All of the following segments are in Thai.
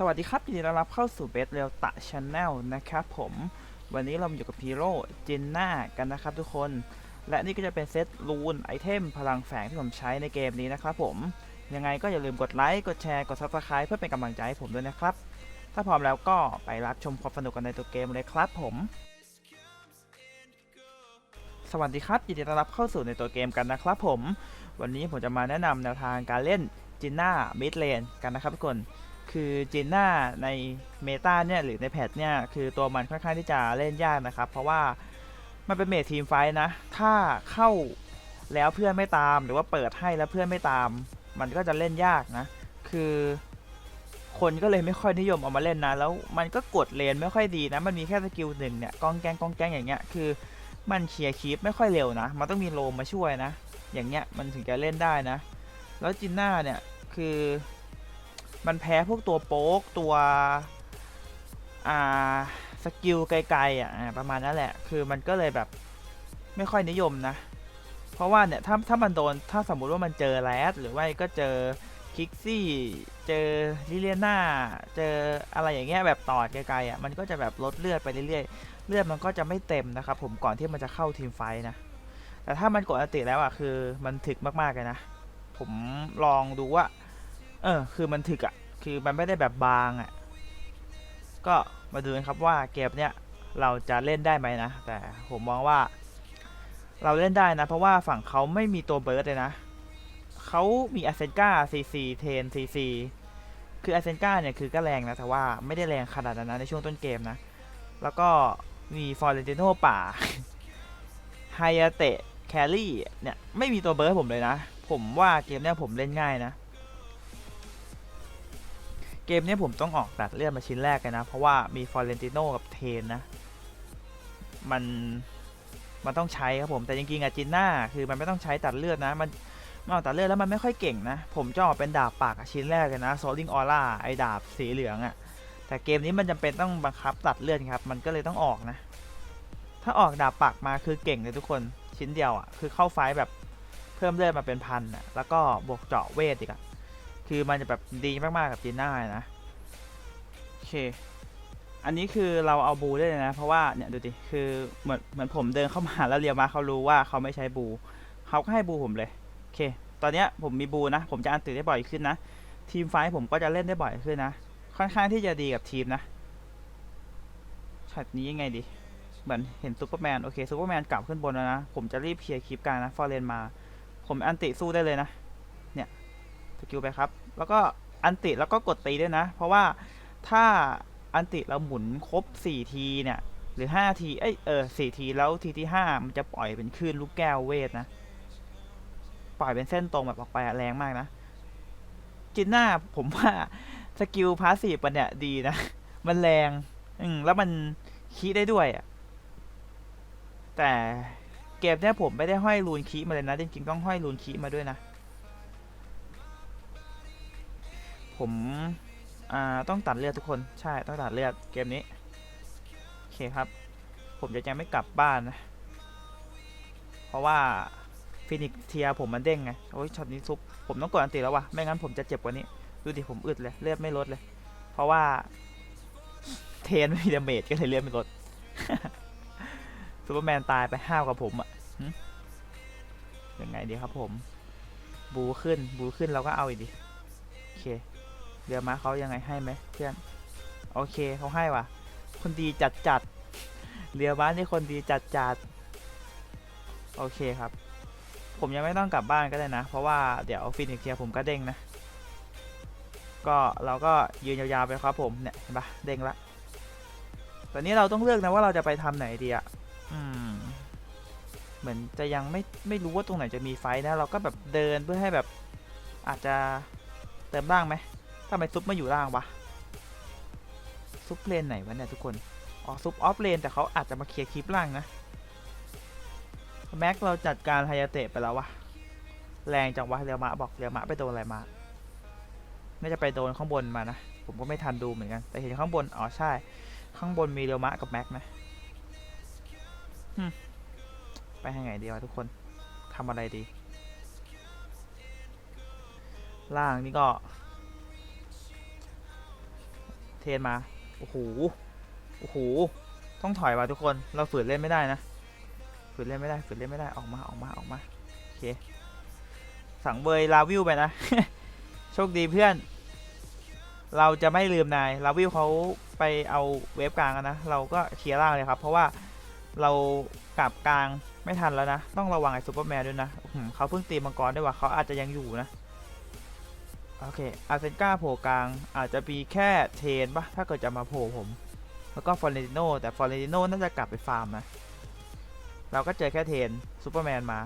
สวัสดีครับยินดีต้อนรับเข้าสู่เบสเรลตะช n แนลนะครับผมวันนี้เราอยู่กับฮีโร่จินน่ากันนะครับทุกคน และนี่ก็จะเป็นเซตรูนไอเทมพลังแฝงที่ผมใช้ในเกมนี้นะครับผมยังไงก็อย่าลืมกดไลค์กดแชร์กด Subscribe เพื่อเป็นกำลังใจให้ผมด้วยนะครับ ถ้าพร้อมแล้วก็ไปรับชมความสนุกกันในตัวเกมเลยครับผม สวัสดีครับยินดีต้อนรับเข้าสู่ในตัวเกมกันนะครับผม วันนี้ผมจะมาแนะนำแนวทางการเล่นจินน่ามิดเลนกันนะครับทุกคน คือจีน่าในเมตาเนี่ยหรือในแพทเนี่ยคือตัวมันค่อนข้างที่จะเล่นยากนะครับ เพราะว่ามันเป็นเมททีมไฟท์นะ ถ้าเข้าแล้วเพื่อนไม่ตามหรือว่าเปิดให้แล้วเพื่อนไม่ตาม มันก็จะเล่นยากนะ คือคนก็เลยไม่ค่อยนิยมเอามาเล่นนะ แล้วมันก็กดเลนไม่ค่อยดีนะ มันมีแค่สกิลหนึ่งเนี่ยกองแกงกองแกงอย่างเงี้ยคือ มันเคลียร์คีปไม่ค่อยเร็วนะ มันต้องมีโลมมาช่วยนะ อย่างเงี้ยมันถึงจะเล่นได้นะ แล้วจินน่าเนี่ยคือ มันแพ้พวกตัวโป๊กตัว อ่า สกิลไกลๆอะประมาณนั้นแหละ คือมันก็เลยแบบไม่ค่อยนิยมนะ เพราะว่าเนี่ยถ้าถ้ามันโดนถ้าสมมุติว่ามันเจอแรดหรือว่าก็เจอคิกซี่ เจอลิเลียนาเจออะไรอย่างเงี้ยแบบต่อไกลๆอะมันก็จะแบบลดเลือดไปเรื่อยๆ เลือดมันก็จะไม่เต็มนะครับผมก่อนที่มันจะเข้าทีมไฟนะ แต่ถ้ามันกดอติแล้วอะคือมันถึกมากๆเลยนะ ผมลองดูว่า เออ คือมันถึกอะ่ะ คือมันไม่ได้แบบบางอะ่ะ ก็มาดูกันครับว่าเกมเนี้ยเราจะเล่นได้ไหมนะ แต่ผมมองว่า เราเล่นได้นะ เพราะว่าฝั่งเขาไม่มีตัวเบิร์ดเลยนะ เขามีอาเซนกาซีซีเทนซีซีคืออาเซนกาเนี่ยคือก็แรงนะ แต่ว่าไม่ได้แรงขนาดนั้นนะในช่วงต้นเกมนะ แล้วก็มีฟอร์เรนติโนป่าไฮยาเตะแคลรี่เนี่ยไม่มีตัวเบิร์ดผมเลยนะ ผมว่าเกมเนี้ยผมเล่นง่ายนะ เกมนี้ผมต้องออกตัดเลือดมาชิ้นแรกเลยนะ เพราะว่ามีฟอร์เรนติโนกับเทนนะ มัน มันต้องใช้ครับผม แต่จริงๆอะจินน่าคือมันไม่ต้องใช้ตัดเลือดนะ มันมันออกตัดเลือดแล้วมันไม่ค่อยเก่งนะ ผมจะออกเป็นดาบปากอะชิ้นแรกเลยนะโซลิงออร่าไอดาบสีเหลืองอะแต่เกมนี้มันจำเป็นต้องบังคับตัดเลือดครับ มันก็เลยต้องออกนะ ถ้าออกดาบปากมาคือเก่งเลยทุกคนชิ้นเดียวอะคือเข้าไฟแบบเพิ่มเลือดมาเป็นพันอะแล้วก็บวกเจาะเวทอีกอะ คือมันจะแบบดีมากๆกับจีน่าเลยนะโอเค อันนี้คือเราเอาบูได้เลยนะ เพราะว่าเนี่ยดูดิคือเหมือนเหมือนผมเดินเข้ามาแล้วเรียวมาเขารู้ว่าเขาไม่ใช้บูเขาก็ให้บูผมเลยโอเค ตอนเนี้ยผมมีบูนะ ผมจะอันตื่นได้บ่อยขึ้นนะ ทีมไฟผมก็จะเล่นได้บ่อยขึ้นนะ ค่อนข้างที่จะดีกับทีมนะช็อตนี้ยังไงดี เหมือนเห็นซูเปอร์แมนโอเคซูเปอร์แมนกลับขึ้นบนแล้วนะ ผมจะรีบเคลียร์คลิปกางนะฟอร์เรนมา ผมอันติสู้ได้เลยนะ สกิลไปครับ แล้วก็อันติแล้วก็กดตีด้วยนะ เพราะว่าถ้าอันติเราหมุนครบ 4 ทีเนี่ย หรือ 5 ที เอ้ย เออ4ทีแล้วทีที่ 5 มันจะปล่อยเป็นคลื่นลูกแก้วเวทนะ ปล่อยเป็นเส้นตรงแบบออกไปแรงมากนะ จินหน้าผมว่าสกิลพาสซีฟมันเนี่ยดีนะ มันแรง อืมแล้วมันคีได้ด้วยอะแต่เกมเนี้ยผมไม่ได้ห้อยรูนคีมาเลยนะ จริงๆต้องห้อยรูนคีมาด้วยนะ ผมอ่าต้องตัดเลือดทุกคนใช่ต้องตัดเลือดเกมนี้โอเคครับ ผมจะยังไม่กลับบ้านนะ เพราะว่าฟินิกเทียผมมันเด้งไงโอ้ยช็อตนี้ซุปผมต้องกดอันติแล้ววะไม่งั้นผมจะเจ็บกว่านี้ดูดิผมอึดเลยเลือดไม่ลดเลย เพราะว่าเทนไม่มีดาเมจก็เลยเลือดไม่ลดซูเปอร์แมนตายไปห้าวกับผมอะยังไงดีครับผม บูขึ้นบูขึ้นเราก็เอาอีกดิโอเค เดี๋ยวมาเขายังไงให้ไหมเพื่อน โอเคเขาให้ว่ะ คนดีจัดจัดเรือบ้านี่คนดีจัดจัดโอเคครับ ผมยังไม่ต้องกลับบ้านก็ได้นะ เพราะว่าเดี๋ยวฟินิกเทียผมก็เด้งนะ ก็เราก็ยืนยาวๆไปครับผมเนี่ยเห็นปะเด้งละตอนนี้เราต้องเลือกนะว่าเราจะไปทำไหนดีอะอืมเหมือนจะยังไม่ไม่รู้ว่าตรงไหนจะมีไฟนะ เราก็แบบเดินเพื่อให้แบบอาจจะเติมล่างไหม ทำไมซุปมาอยู่ล่างวะ ซุปเลนไหนวะเนี่ยทุกคน อ๋อซุปออฟเลนแต่เขาอาจจะมาเคลียร์คลิปล่างนะ แม็กเราจัดการไฮยาเตะไปแล้ววะ แรงจังวะเรียวมะบอกเรียวมะไปโดนอะไรมาน่าจะไปโดนข้างบนมานะ ผมก็ไม่ทันดูเหมือนกัน แต่เห็นข้างบน อ๋อใช่ ข้างบนมีเรียวมะกับแม็กนะไปทางไหนดีวะทุกคนทำอะไรดี ล่างนี่ก็ ทนมา โอ้โห โอ้โห ต้องถอยว่ะทุกคน เราฝืนเล่นไม่ได้นะ ฝืนเล่นไม่ได้ ฝืนเล่นไม่ได้ ออกมา ออกมา ออกมา โอเค สั่งเบยลาวิวไปนะ โชคดีเพื่อน เราจะไม่ลืมนาย ลาวิวเขาไปเอาเวฟกลางนะ เราก็เคลียร์ล่างเลยครับ เพราะว่าเรากลับกลางไม่ทันแล้วนะ ต้องระวังไอ้ซูเปอร์แมนด้วยนะเขาเพิ่งตีมังกรด้วยว่ะเขาอาจจะยังอยู่นะ โอเคอาร์เซนกาโผล่กลาง อาจจะมีแค่เทนปะถ้าเกิดจะมาโผล่ผม แล้วก็ฟอร์เรนติโนแต่ฟอร์เรนติโนน่าจะกลับไปฟาร์มนะ เราก็เจอแค่เทนซูเปอร์แมนมา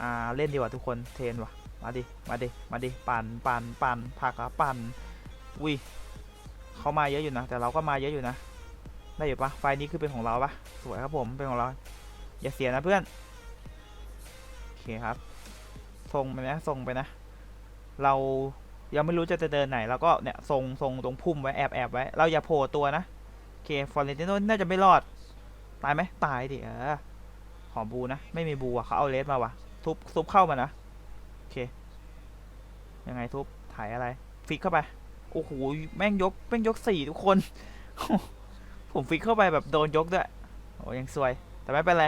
อ่าเล่นดีกว่าทุกคนเทนวะมาดิ มาดิ มาดิ ปั่นปั่นปั่นผักอะปั่นวิเขามาเยอะอยู่นะ แต่เราก็มาเยอะอยู่นะ ได้อยู่ปะไฟล์นี้คือเป็นของเราปะสวยครับผม เป็นของเรา อย่าเสียนะเพื่อน โอเคครับ ส่งไปนะ ส่งไปนะ เรายังไม่รู้จะจะเดินไหนแล้วก็เนี่ยทรงทรงตรงพุ่มไว้แอบแอบไว้ เราอย่าโผล่ตัวนะโอเคฟอร์เรนติโนน่าจะไม่รอด ตายไหมตายดิเออขอบูนะ ไม่มีบูอะเขาเอาเลสมาวะทุบทุบเข้ามานะโอเค ยังไงทุบถ่ายอะไร ฟิกเข้าไปโอ้โหแม่งยกแม่งยกสี่ทุกคน ผมฟิกเข้าไปแบบโดนยกด้วยโอ้ยังซวย แต่ไม่เป็นไร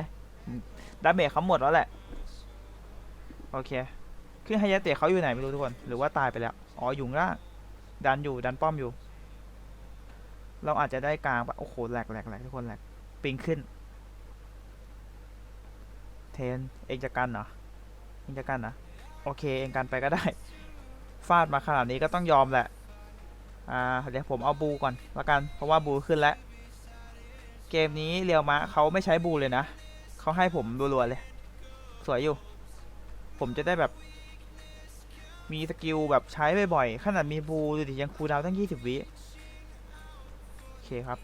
ดาเมจเขาหมดแล้วแหละ โอเค คือไฮยาเตะเขาอยู่ไหนไม่รู้ทุกคน หรือว่าตายไปแล้ว อ๋ออยู่งล่างดันอยู่ดันป้อมอยู่ เราอาจจะได้กลางปะโอ้โหแหลกแหลกแหลกทุกคนแหลกปิงขึ้น เทนเองจะกันเหรอเองจะกันนะโอเคเองกันไปก็ได้ ฟาดมาขนาดนี้ก็ต้องยอมแหละ อ่าเดี๋ยวผมเอาบูก่อนละกัน เพราะว่าบูขึ้นแล้ว เกมนี้เรียวมะเขาไม่ใช้บูเลยนะเขาให้ผมรัวๆเลย สวยอยู่ ผมจะได้แบบ มีสกิลแบบใช้บ่อยๆขนาดมีบูดูดิยังคูดาวตั้ง 20 วิโอเคครับ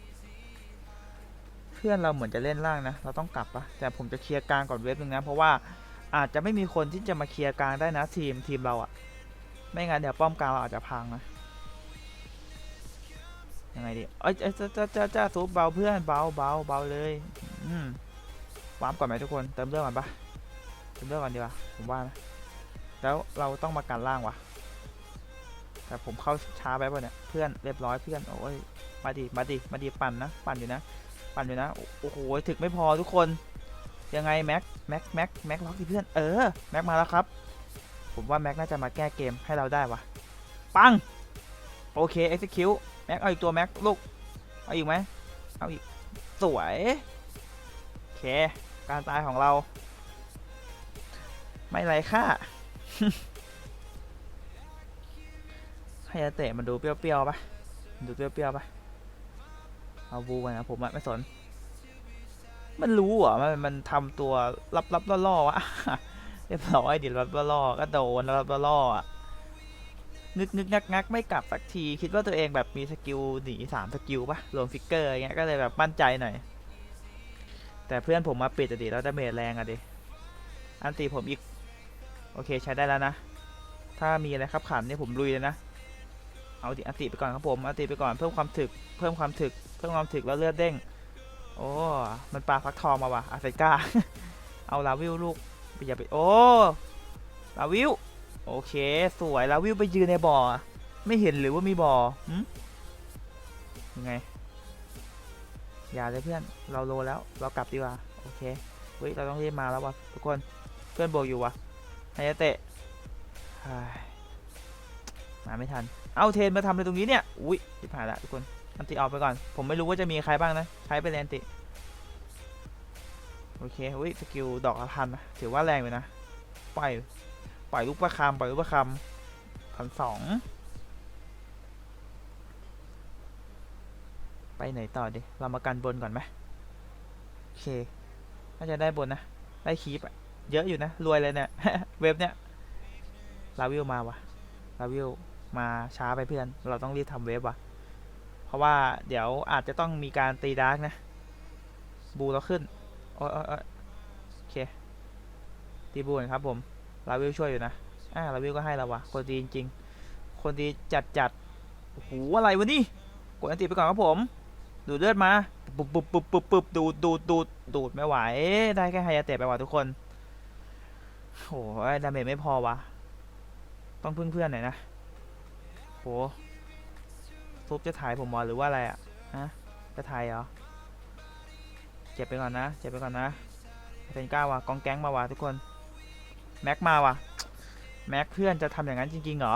เพื่อนเราเหมือนจะเล่นล่างนะ เราต้องกลับปะแต่ผมจะเคลียร์กลางก่อนเว็บนึงนะ เพราะว่าอาจจะไม่มีคนที่จะมาเคลียร์กลางได้นะทีมทีมเราอะไม่งั้นเดี๋ยวป้อมกลางเราอาจจะพังนะยังไงดีเอ้ยเอ้ยจ้าจ้าจ้าซุปเบาเพื่อนเบาเบาเบาเลย อืมวาร์ปก่อนไหมทุกคน เติมเรื่องก่อนปะเติมเรื่องก่อนดีกว่าผมว่านะ แล้วเราต้องมากันล่างวะแต่ผมเข้าช้าไปป่ะเนี่ยเพื่อนเรียบร้อยเพื่อนโอ้ยมาดิมาดิมาดิปั่นนะปั่นอยู่นะปั่นอยู่นะโอ้โหถึกไม่พอทุกคนยังไงแม็กแม็กแม็กแม็กล็อกดิเพื่อนเออแม็กมาแล้วครับ ผมว่าแม็กน่าจะมาแก้เกมให้เราได้วะปังโอเค execute แม็กเอาอีกตัวแม็กลูกเอาอีกไหมเอาอีกสวยโอเคการตายของเรา ไม่ไรค่า ให้ยาเตะมันดูเปรี้ยวๆปะดูเปรี้ยวๆปะเอาบูกันนะผมไม่สน มันรู้เหรอมันมันทำตัวลับๆล่อๆวะเรียบร้อยดิลับๆล่อๆก็โดนลับๆล่อๆอะนึกนึกงักงักไม่กลับสักที คิดว่าตัวเองแบบมีสกิลหนีสามสกิลปะรวมฟิกเกอร์อย่างเงี้ยก็เลยแบบมั่นใจหน่อย แต่เพื่อนผมมาปิดอะดิแล้วดาเมจแรงอะดิ อันตีผมอีก โอเคใช้ได้แล้วนะ ถ้ามีอะไรครับขันเนี่ยผมลุยเลยนะ เอาดิอัติไปก่อนครับผมอัติไปก่อนเพิ่มความถึก เพิ่มความถึก เพิ่มความถึกแล้วเลือดเด้ง โอ้ มันปลาฟักทองมาว่ะอาเซก้า เอาลาวิวลูกไปอย่าไปโอ้ลาวิวโอเค สวยล้ววิวไปยืนในบ่อ ไม่เห็นหรือว่ามีบ่อหึยังไง อย่าเลยเพื่อน เราโลแล้ว เรากลับดีกว่า โอเค เฮ้ย เราต้องรีบมาแล้ววะทุกคน เพื่อนโบกอยู่วะ ไฮยาเตะเฮ้ยมาไม่ทัน เอาเทนมาทำอะไรตรงนี้เนี่ย อุ้ยที่ผ่านละทุกคนอันติออกไปก่อน ผมไม่รู้ว่าจะมีใครบ้างนะ ใช้ไปเลยอันติ โอเคอุ้ยสกิลดอกละพันนะถือว่าแรงเลยนะ ปล่อย ปล่อยลูกประคำปล่อยลูกประคำพันสอง ไปไหนต่อดิ เรามากันบนก่อนไหมโอเค น่าจะได้บนนะ ได้คีปเยอะอยู่นะ รวยเลยเนี่ย เว็บเนี่ยลาวิวมาวะลาวิวมาช้าไปเพื่อน เราต้องรีบทำเวฟว่ะเพราะว่าเดี๋ยวอาจจะต้องมีการตีดาร์กนะ บูเราขึ้นโอ้ยโอ้โอเค ตีบูนครับผม ลาวิลช่วยอยู่นะ อ่า ลาวิลก็ให้เราวะคนดีจริงๆ คนดีจัดจัดโอ้โหอะไรวะนี่ กดอันติไปก่อนครับผม ดูดเลือดมา ปุบปุบปุบปุบปุบดูดดูดดูดดูดไม่ไหว ได้แค่ไฮยาเตะไปว่ะทุกคน โอ้ยดาเมจไม่พอวะ ต้องพึ่งเพื่อนหน่อยนะ โหซุปจะถ่ายผมเหรอหรือว่าอะไรอะฮะจะถ่ายเหรอ เจ็บไปก่อนนะ เจ็บไปก่อนนะเป็นก้าว่ะกองแก๊งมาว่ะทุกคน แม็กมาว่ะแม็กเพื่อนจะทำอย่างนั้นจริงๆเหรอ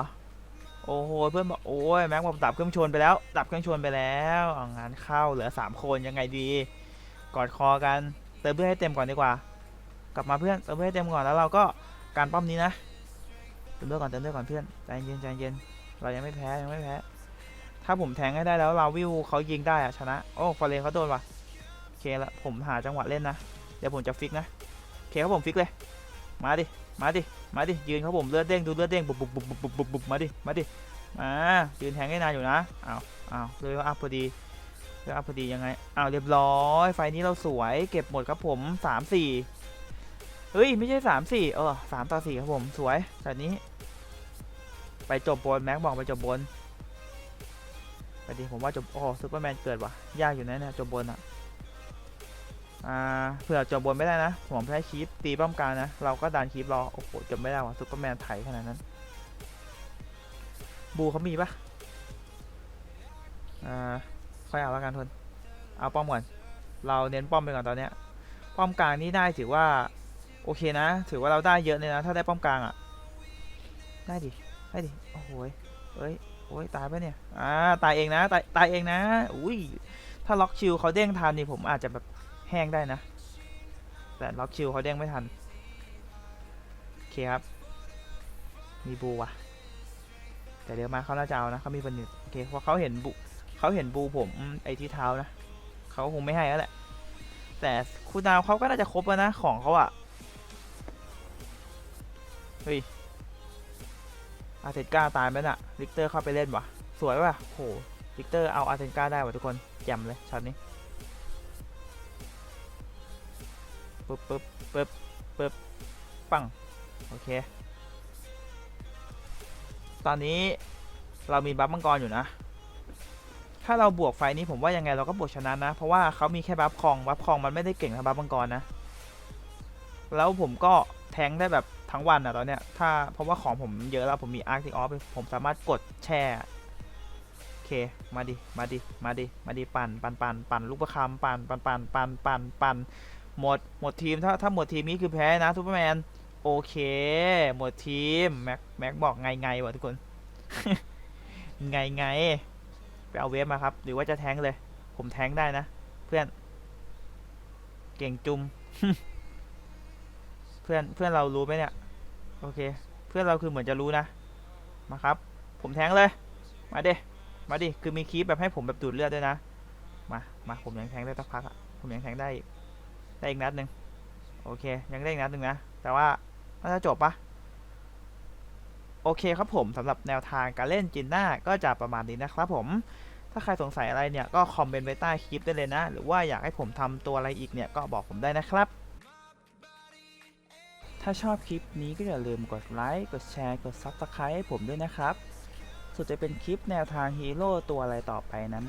โอ้โห เพื่อนบอกโอ้ยแม็กบอกดับเครื่องชนไปแล้วดับเครื่องชนไปแล้วเอางานเข้าเหลือสามคนยังไงดี กอดคอกัน เติมเพื่อนให้เต็มก่อนดีกว่า กลับมาเพื่อนเติมเพื่อนให้เต็มก่อนแล้วเราก็การป้อมนี้นะเติมเลือดก่อนเติมเลือดก่อนเพื่อนใจเย็นใจเย็นเรายังไม่แพ้ยังไม่แพ้ถ้าผมแทงให้ได้แล้วเราวิวเขายิงได้อะชนะโอ้ฟอเรนเขาโดนว่ะโอเคละผมหาจังหวะเล่นนะเดี๋ยวผมจะฟิกนะโอเคครับผมฟิกเลย มาดิมาดิมาดิยืนครับผมเลือดเด้งดูเลือดเด้งบุบบุบบุบบุบบุบบุบบุบมาดิมาดิมายืนแทงได้นานอยู่นะอ้าวอ้าวเลยอัพพอดีเลยอัพพอดียังไงอ้าวเรียบร้อยไฟนี้เราสวยเก็บหมดครับผมสามสี่ เฮ้ย ไม่ใช่สามสี่เออสามต่อสี่ครับผม สวยแบบนี้ ไปจบบนแม็กบอกไปจบบนไปดิผมว่าจบโอ้ซูเปอร์แมนเกิดว่ะ ยากอยู่นะเนี่ยจบบนอะอ่าเผื่อจบบนไม่ได้นะผมใช้คีปตีป้อมกลางนะ เราก็ดันคีปรอ โอ้โหจบไม่ได้ว่ะซูเปอร์แมนไถขนาดนั้น บูเขามีปะอ่าค่อยเอาแล้วกันทนเอาป้อมก่อน เราเน้นป้อมไปก่อนตอนเนี้ย ป้อมกลางนี่ได้ถือว่า โอเคนะ ถือว่าเราได้เยอะเลยนะ ถ้าได้ป้อมกลางอะ ได้ดิ ได้ดิ โอ้โหเอ้ย โอ้ย ตายไปเนี่ย อ่า ตายเองนะ ตาย ตายเองนะ อุ้ย ถ้าล็อกชิลเขาเด้งทันนี่ผมอาจจะแบบแห้งได้นะ แต่ล็อกชิลเขาเด้งไม่ทัน โอเคครับ มีบูว่ะ แต่เดี๋ยวมาเขาน่าจะเอานะเขามีบันนึโอเคเพราะเขาเห็นบูเขาเห็นบูผมไอที่เท้านะ เขาคงไม่ให้แล้วแหละ แต่คูลดาวเขาก็น่าจะครบแล้วนะของเขาอะ เฮ้ย อาร์เทนกาตายไหมน่ะ ลิกเตอร์เข้าไปเล่นวะสวยว่ะโหลิกเตอร์เอาอาร์เทนกาได้ว่ะทุกคนแจ่มเลยช็อตนี้ปึ๊บปึ๊บปึ๊บปึ๊บปัง โอเค ตอนนี้เรามีบัฟมังกรอยู่นะ ถ้าเราบวกไฟนี้ผมว่ายังไงเราก็บวกชนะนะ เพราะว่าเขามีแค่บัฟคอง บัฟคองมันไม่ได้เก่งเท่าบัฟมังกรนะ แล้วผมก็แทงได้แบบ ทั้งวันอะตอนเนี้ยถ้าเพราะว่าของผมเยอะแล้วผมมีอาร์ติออฟผมสามารถกดแช่โอเคมาดิมาดิมาดิมาดิปั่นปั่นปั่นปั่นลูกประคำปั่นปั่นปั่นปั่นปั่นปั่นหมดหมดทีมถ้าถ้าหมดทีมนี้คือแพ้นะทูเปอร์แมนโอเค หมดทีมแม็กแม็กบอกไงไงวะทุกคนไงไงไปเอาเวฟมาครับ หรือว่าจะแทงเลย ผมแทงได้นะ เพื่อน เก่งจุม เพื่อนเพื่อนเรารู้ไหมเนี่ย โอเค เพื่อนเราคือเหมือนจะรู้นะ มาครับ ผมแทงเลย มาเดิมาดิ คือมีคีปแบบให้ผมแบบดูดเลือดด้วยนะ มา มาผมยังแทงได้สักพักอะผมยังแทงได้อีกได้อีกนัดหนึ่งโอเค ยังได้อีกนัดหนึ่งนะ แต่ว่าน่าจะจบปะโอเคครับผมสำหรับแนวทางการเล่นจินน่าก็จะประมาณนี้นะครับผม ถ้าใครสงสัยอะไรเนี่ยก็คอมเมนต์ไว้ใต้คลิปได้เลยนะ หรือว่าอยากให้ผมทำตัวอะไรอีกเนี่ยก็บอกผมได้นะครับ ถ้าชอบคลิปนี้ก็อย่าลืมกดไลค์ กดแชร์ กด Subscribe ให้ผมด้วยนะครับ ส่วนจะเป็นคลิปแนวทางฮีโร่ตัวอะไรต่อไปนั้น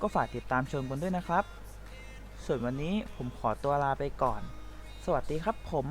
ก็ฝากติดตามชมกันด้วยนะครับ ส่วนวันนี้ผมขอตัวลาไปก่อน สวัสดีครับผม